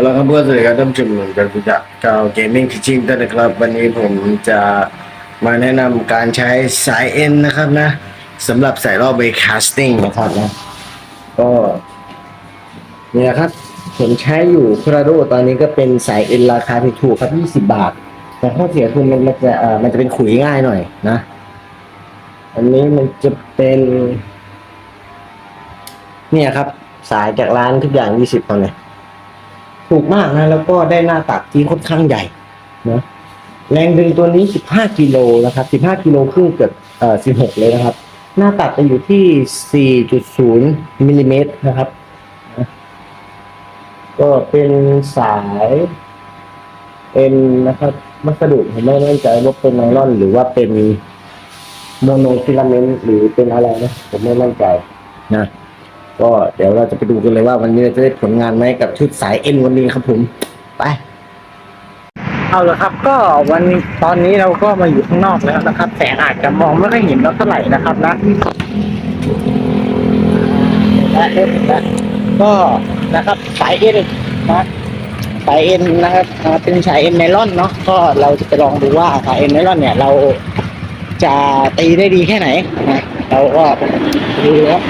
เอาละครับเพื่อนสวัสดีครับท่านผู้ชมกันผู้จักกาวเกมมิ่งพิชิงกันนะครับ วันนี้ผมจะมาแนะนำการใช้สายเอ็นนะครับนะสำหรับใส่รอบเบคาสติ้งนะครับนะก็เนี่ยครับผมใช้อยู่พราโดตอนนี้ก็เป็นสายเอ็นราคาถูกครับ 20 บาท แต่ข้อเสียคือมันมันจะเอ่อมันจะเป็นขุยง่ายหน่อยนะ อันนี้มันจะเป็น เนี่ยครับ สายจากร้านทุกอย่าง 20ตอนเลย ถูกมากนะ แล้วก็ได้หน้าตักที่ค่อนข้างใหญ่นะแรงดึงตัวนี้ 15 กิโลนะครับ 15 กิโลครึ่งเกือบเอ่อ16 เลยนะครับ หน้าตัดจะอยู่ที่ 4.0มิลลิเมตรนะครับ ก็เป็นสายเอ็นนะครับวัสดุผมไม่แน่ใจว่าเป็นไนลอน หรือว่าเป็นโมโนฟิลาเมนต์หรือเป็นอะไรนะ ผมไม่แน่ใจนะ ก็เดี๋ยวเราจะไปดูกันเลยว่าวันนี้เราจะได้ผลงานไหมกับชุดสายเอ็นวันนี้ครับผมไปเอาละครับก็วันตอนนี้เราก็มาอยู่ข้างนอกแล้วนะครับแสงอาจจะมองไม่ค่อยเห็นเราเท่าไหร่นะครับนะและเอ็นนะก็นะครับสายเอ็นนะสายเอ็นนะครับเป็นสายเอ็นไนลอนเนาะก็เราจะไปลองดูว่าสายเอ็นไนลอนเนี่ย เราจะตีได้ดีแค่ไหนนะเราก็ดูครับ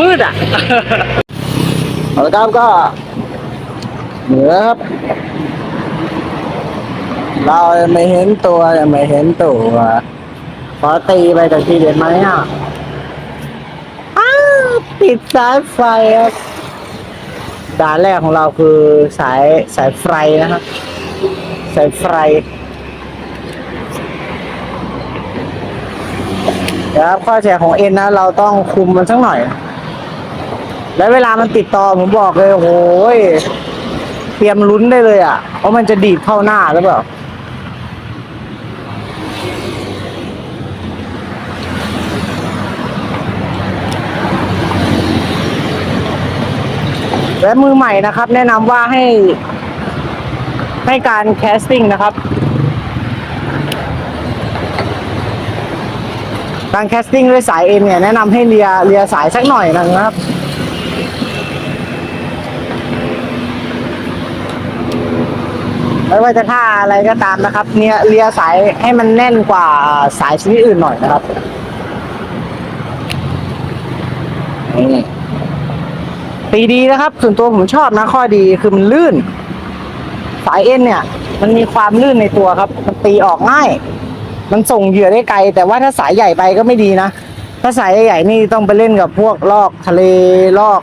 มืดอะ เอาละครับก็เหนือครับ เราไม่เห็นตัวไม่เห็นตัวขอตีไปแต่ทีเด็ดไหมอะอ้าวติดสายไฟครับด่านแรกของเราคือสายสายไฟนะครับ สายไฟเดี๋ยวครับข้อเสียของเอ็นนะ เราต้องคุมมันสักหน่อย แล้วเวลามันติดต่อผมบอกเลยโอ้โหยเตรียมลุ้นได้เลยอะว่าะมันจะดีดเข้าหน้าหรือเปล่าและมือใหม่นะครับ แนะนำว่าให้ ให้การแคสติ้งนะครับ การแคสติ้งด้วยสายเอ็นเนี่ยแนะนำให้เลียเลียสายสักหน่อยนะครับ ไม่ว่าจะท่าอะไรก็ตามนะครับเนี่ยเลียสายให้มันแน่นกว่าสายชนิดอื่นหน่อยนะครับนี่ตีดีนะครับ ส่วนตัวผมชอบนะข้อดีคือมันลื่น สายเอ็นเนี่ย มันมีความลื่นในตัวครับ มันตีออกง่าย มันส่งเหยื่อได้ไกล แต่ว่าถ้าสายใหญ่ไปก็ไม่ดีนะ ถ้าสายใหญ่ๆนี่ต้องไปเล่นกับพวกลอกทะเลลอก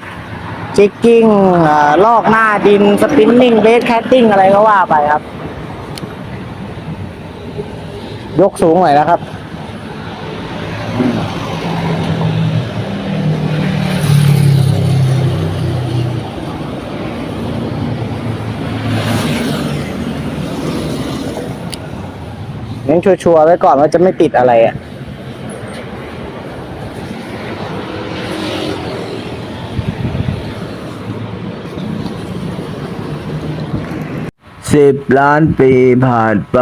จิกกิ้งอ่าลอกหน้าดิน สปินนิ่ง เบสแคตติ้ง อะไรก็ว่าไปครับ ยกสูงหน่อยนะครับ เน้นชัวร์ๆไว้ก่อนว่าจะไม่ติดอะไรอะ สิบล้านปีผ่านไป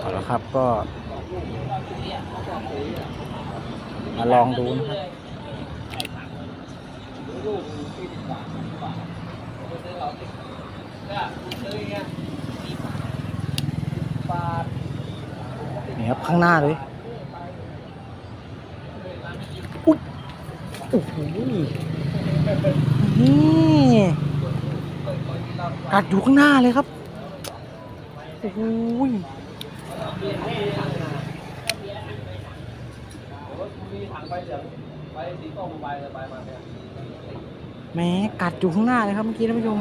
เอาละครับก็ มาลองดูนะครับนี่ครับข้างหน้าเลยอุ๊ยโอ้โห กัดอยู่ข้างหน้าเลยครับโอ้โหแม้กัดอยู่ข้างหน้าเลยครับเมื่อกี้ท่านผู้ชม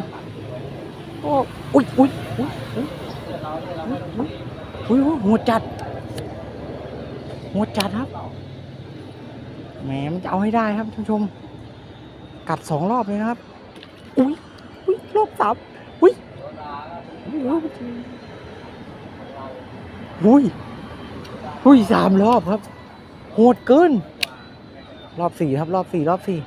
โอ้อุ้ยอุ้ยอุ้ยอุ้ยอุ้ยอุ้ยอุ้ยหัวจัดหัวจัดครับแหมมันจะเอาให้ได้ครับท่านผู้ชม กัดสองรอบเลยนะครับ อุ้ยอุ้ยรอบสาม อุ้ยอุ้ยอุ้ยสามรอบครับ โหดเกิน รอบสี่ครับ รอบสี่รอบสี่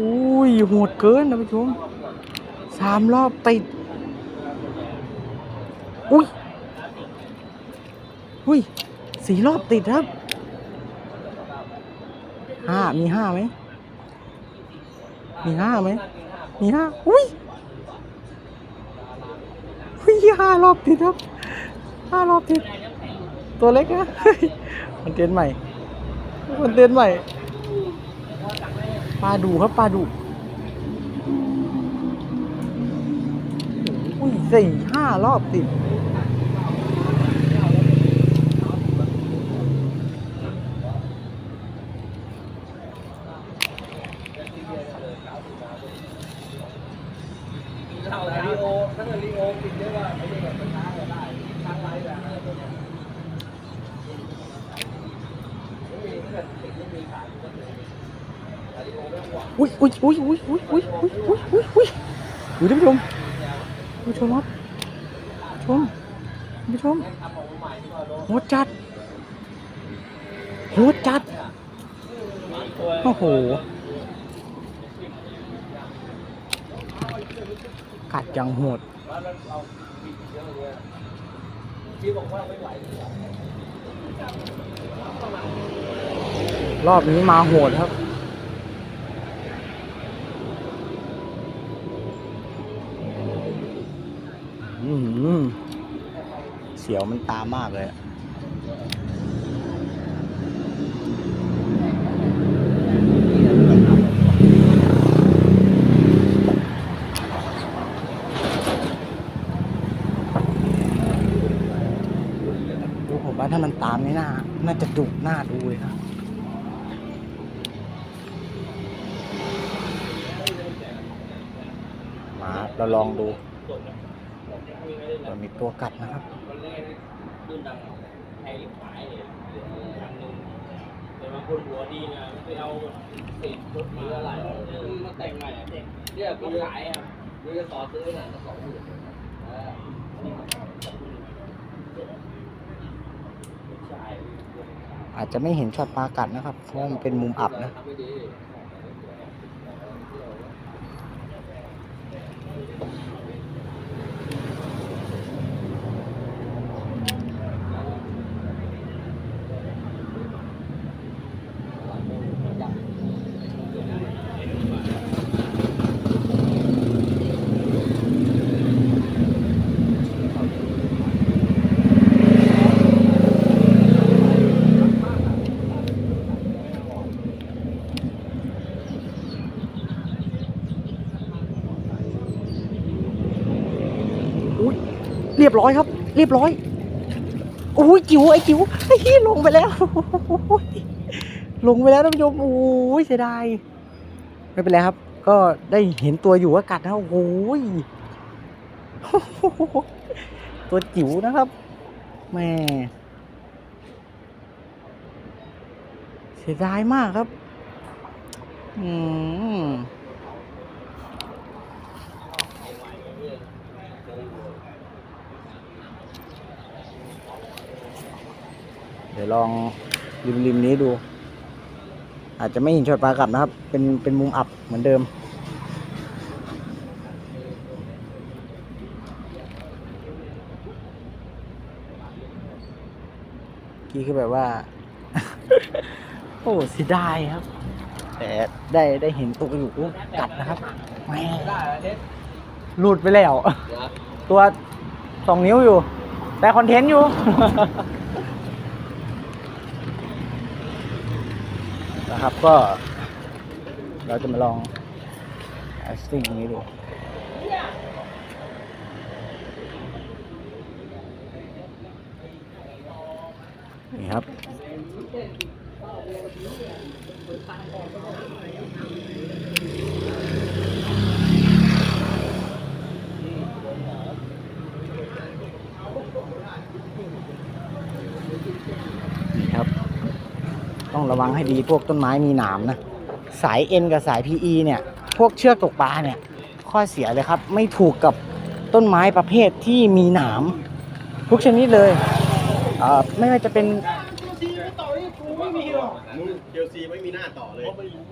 อุ้ยโหดเกินท่านผู้ชมสามรอบติด อุ้ย อุ้ยสี่รอบติดครับห้ามีห้าไหม มีห้าไหม มีห้าอุ้ยอุ้ยห้ารอบติดครับห้ารอบติด ตัวเล็กนะคอนเทนใหม่คอนเทนใหม่ ปลาดูครับปลาดูอุ้ยสี่ห้ารอบติด อุ้ยอุ้ยอุ้ยอุ้ยอุ้ยอุ้ยอุ้ยอุ้ยอุ้ยอุ้ยดูท่านผู้ชมผู้ชมครับชมผู้ชมโหดจัดโหดจัดโอ้โหกัดยังโหด แล้วเราเอาเยอะเลยที่บอกว่าไม่ไหวรอบนี้มาโหดครับเสียวมันตามมากเลยอะามนี่น่า น่าจะดุหน่าดูเลยนะมาเราลองดูมันมีตัวกัดนะครับคนหัวดีนะไปเอาเศษรถมาอะไรมาแต่งใหม่อะเนี่ยก็ขายอะนี่ก็ต่อซื้อหน่ะสองหมื่นเออใช่ อาจจะไม่เห็นช็อตปลากัดนะครับ เพราะมันเป็นมุมอับนะ รียบร้อยครับ เรียบร้อยโอ้ยจิ๋วไอ้จิ๋วไอ้ที่ลงไปแล้วลงไปแล้วท่านผู้ชมโอ้ยเสียดายไม่เป็นไรครับ ก็ได้เห็นตัวอยู่ว่ากัดนะโอ้โหยตัวจิ๋วนะครับแม่เสียดายมากครับ อืม เดี๋ยวลองริมริมนี้ดู อาจจะไม่เห็นช็อตปลากลับนะครับ เป็นเป็นมุมอับเหมือนเดิม กี้คือแบบว่า โอ้เสียดายครับ แต่ได้ได้เห็นตัวอยู่กัดนะครับแหม่หลุดไปแล้ว ตัวสองนิ้วอยู่ แต่คอนเทนต์อยู่ นะครับก็ เราจะมาลองแอสติ้งนี้ดูนี่ครับ ต้องระวังให้ดีพวกต้นไม้มีหนามนะ สายเอ็นกับสาย PE เนี่ย พวกเชือกตกปลาเนี่ย ข้อเสียเลยครับ ไม่ถูกกับต้นไม้ประเภทที่มีหนามทุกชนิดเลยเไม่ว่าจะเป็นเชลซีไม่มีหน้าต่อเลย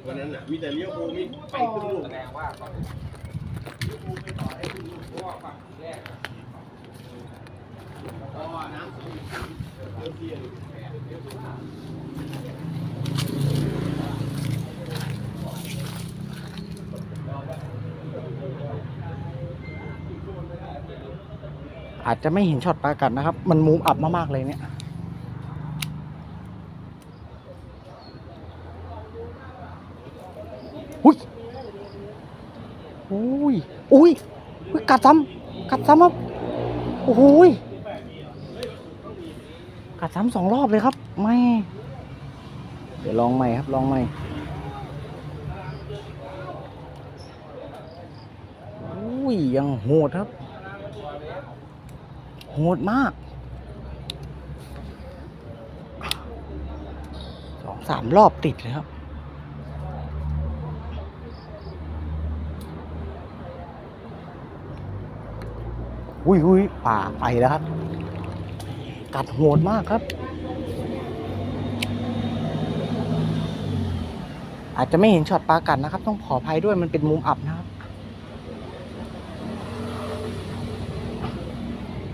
วันนั้นน่ะมีแต่เลี้ยวภูมีไปครึ่งลูกแสดงว่าก่อนเพราะว่าฝั่งแรกอะเพราะว่าน้ำสูงเชลซีอะ อาจจะไม่เห็นช็อตปลากัดนะครับ มันมูฟอัพมากๆเลยเนี่ยอุ้ยอุ้ยอุ้ยอุ้ยกัดซ้ำกัดซ้ำครับโอ้โหยกัดซ้ำสองรอบเลยครับไม่เดี๋ยวลองใหม่ครับลองใหม่อุ้ยยังโหดครับ โหดมากสองสามรอบติดเลยครับอุ้ยอุ้ยป่าไปแล้วครับ กัดโหดมากครับ อาจจะไม่เห็นช็อตปลากัดนะครับ ต้องขออภัยด้วยมันเป็นมุมอับนะครับ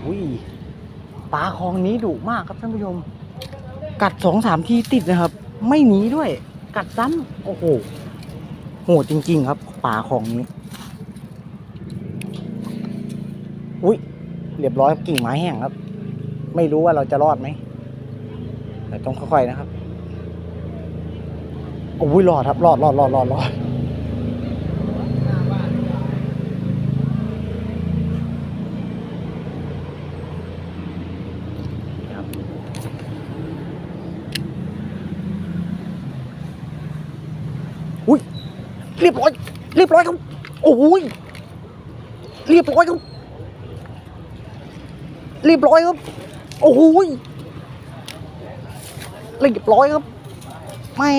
อุ้ย ปลาคลองนี้ดุมากครับท่านผู้ชม กัดสองสามทีติดนะครับ ไม่หนีด้วย กัดซ้ำโอ้โหโหดจริง ๆ ครับปลาคลองนี้ อุ้ยเรียบร้อยกิ่งไม้แห้งครับ ไม่รู้ว่าเราจะรอดไหมแต่ต้องค่อยๆนะครับโอ้ยรอดครับรอดรอดรอดรอดรอดครับอุ้ยเรียบร้อย เรียบร้อยครับ โอ้ยเรียบร้อยครับ เรียบร้อยครับ โอ้ยเรียบร้อยครับ ไม่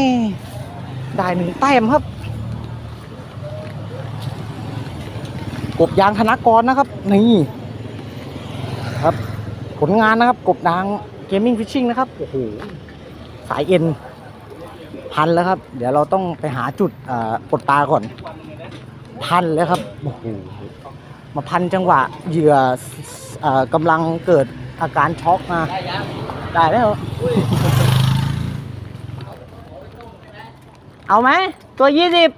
ได้หนึ่งแต้มครับ กบยางธนากรนะครับ นี่ ครับ ผลงานนะครับ กบดางเกมมิ่งฟิชชิ่งนะครับ โอ้โห สายเอ็นพันแล้วครับ เดี๋ยวเราต้องไปหาจุดปลดตาก่อน พันแล้วครับโอ้โหมาพันจังหวะเหยื่อเออกำลังเกิดอาการช็อกมาได้แล้ว เอาไหม ตัวยี่สิบ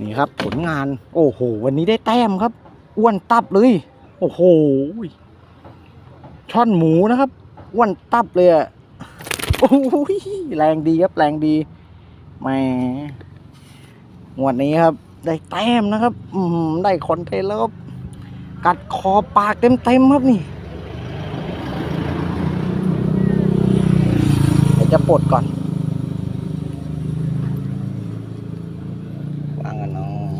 นี่ครับผลงาน โอ้โห วันนี้ได้แต้มครับ อ้วนตับเลย โอ้โห ช่อนหมูนะครับ อ้วนตับเลยอะโอ้ยแรงดีครับ แรงดี แหมงวดนี้ครับ ได้แต้มนะครับ อืได้คอนเทนต์แล้วครับกัดคอปากเต็มๆครับนี่เดี๋ยวจะปลดก่อนวางกันน้อง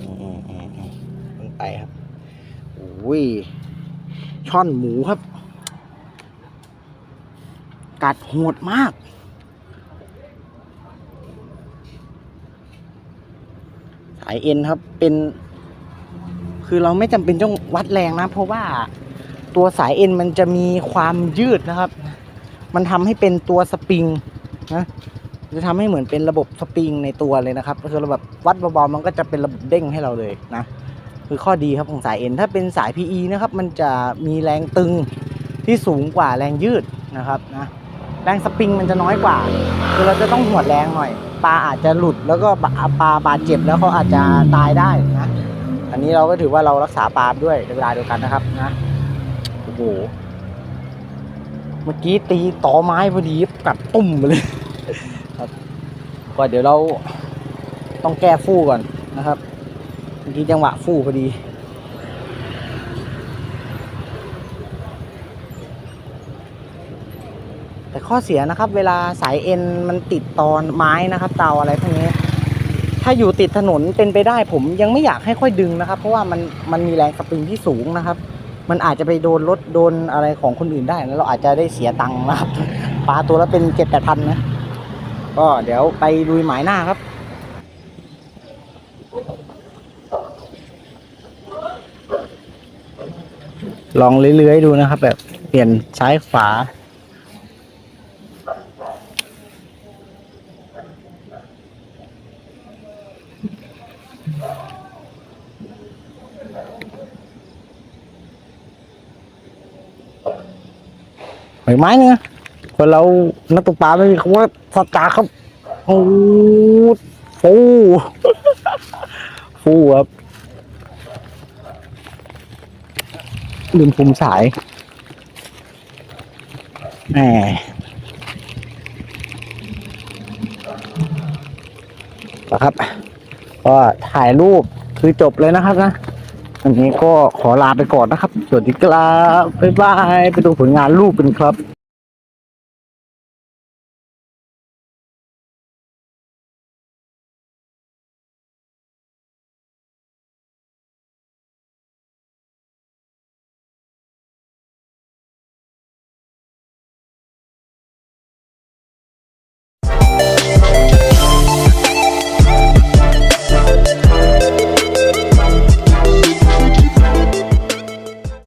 อืมอืมอืมลงไปครับโอ้ยช่อนหมูครับ กัดโหดมากายเอ็นครับ เป็น คือเราไม่จำเป็นต้องวัดแรงนะ เพราะว่าตัวสายเอ็นมันจะมีความยืดนะครับ มันทำให้เป็นตัวสปริงนะจะทำให้เหมือนเป็นระบบสปริงในตัวเลยนะครับก็คือระบบวัดเบาๆมันก็จะเป็นระบบเด้งให้เราเลยนะคือข้อดีครับของสายเอ็นถ้าเป็นสาย PE นะครับ มันจะมีแรงตึงที่สูงกว่าแรงยืดนะครับนะ แรงสปริงมันจะน้อยกว่า คือเราจะต้องหัวดแรงหน่อย ปลาอาจจะหลุดแล้วก็ปลาบาดเจ็บแล้วเขาอาจจะตายได้นะ อันนี้เราก็ถือว่าเรารักษาปลาด้วยในเวลาเดียวกันนะครับนะ โอ้โห เมื่อกี้ตีต่อไม้พอดีกัดตุ่มไปเลยครับก็เดี๋ยวเราต้องแก้ฟู่ก่อนนะครับ เมื่อกี้จังหวะฟู่พอดี แต่ ข้อเสียนะครับ เวลาสายเอ็นมันติดตอนไม้นะครับเตาอะไรพวกนี้ ถ้าอยู่ติดถนนเป็นไปได้ผมยังไม่อยากให้ค่อยดึงนะครับ เพราะว่ามันมันมีแรงสปริงที่สูงนะครับ มันอาจจะไปโดนรถโดนอะไรของคนอื่นได้แล้วเราอาจจะได้เสียตังค์นะครับปลาตัวละเป็นเจ็ดแปดพันนะก็เดี๋ยวไปลุยหมายหน้าครับลองเลื้อยๆดูนะครับ แบบเปลี่ยนซ้ายขวา หอยไม้เนี่ยคนเรานักตกปลาไม่มีคำว่าสัจจาครับโอ้ฟูฟู่ครับลืมคุมสายแหมนะครับ ก็ถ่ายรูปคือจบเลยนะครับนะ อันนี้ก็ขอลาไปก่อนนะครับ สวัสดีครับ บ๊ายบาย ไปดูผลงานรูปกันครับ